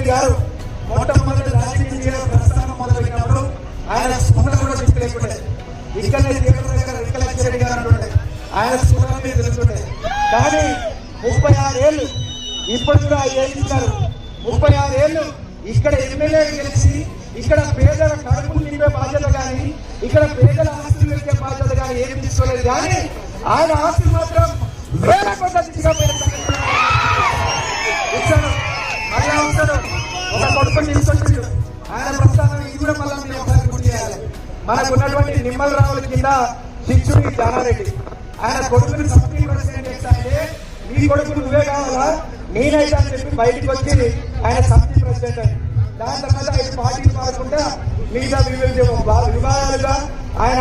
రెడ్డి గారు మొట్టమొదటి రాజకీయ ప్రస్థానం మొదలుపెట్టినప్పుడు ఆయన స్పృహ కూడా తీసుకెళ్ళకుండే ఇక్కడ థియేటర్ దగ్గర వికలాక్ష రెడ్డి గారు అంటుండే ఆయన స్పృహ మీద తెలుసుకుంటే కానీ ముప్పై ఆరేళ్ళు ఇప్పటి కూడా ఏళ్ళు ముప్పై ఆరేళ్ళు ఇక్కడ ఎమ్మెల్యే గెలిచి ఇక్కడ పేదల కడుపులు నింపే బాధ్యత కానీ ఇక్కడ పేదల ఆస్తి పెట్టే బాధ్యత కానీ ఏం తీసుకోలేదు. కానీ ఆయన ఆస్తి మాత్రం వేల కోట్ల మనకున్నటువంటి నిమ్మల రావుల కింద శిక్షుడి జానారెడ్డి. ఆయన కొడుకుని సమితి ప్రెసిడెంట్ అంటే నీ కొడుకు నువ్వే కావాలా? నేనైతే అని చెప్పి బయటకు వచ్చి ఆయన సమితి ప్రెసిడెంట్ అని. దాని తర్వాత ఐదు పార్టీలు మారకుండా మిగతా వివిధ విభాగాలుగా ఆయన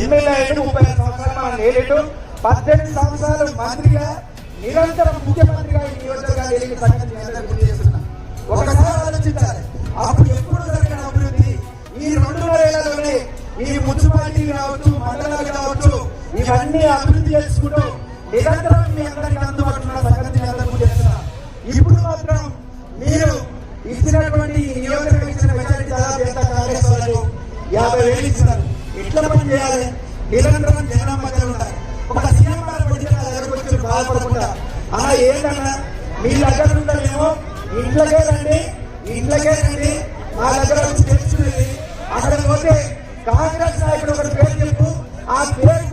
ఎమ్మెల్యే అయ్యాడు ముప్పై ఐదు సంవత్సరాలు మన నేలేడు పద్దెనిమిది సంవత్సరాలు మంత్రిగా నిరంతరం ముఖ్యమంత్రిగా ఈ నియోజకవర్గాన్ని ఎదిగిన ఈ కావచ్చు మండలాలు కావచ్చు ఇవన్నీ అభివృద్ధి చేసుకుంటూ నిరంతరం మీ అందరికీ అందుబాటులో సంగతి మీ అందరికీ ఇప్పుడు మాత్రం మీరు ఇచ్చినటువంటి నియోజకవర్గం ఇచ్చిన మెజారిటీ దాదాపు ఎంత? కాంగ్రెస్ వాళ్ళు యాభై వేలు ఇచ్చినారు. ఎట్లా పని చేయాలి? నిరంతరం జనం మధ్య ఉండాలి. ఒక సీఎం గారు వచ్చిన నా బాధపడకుండా ఆ ఏంటన్నా? మీ దగ్గర ఉండాలేమో ఇంట్లోకే రండి ఇంట్లోకే రండి ఇప్పుడు ఒకటి పేరు చెప్పు. ఆ పేరు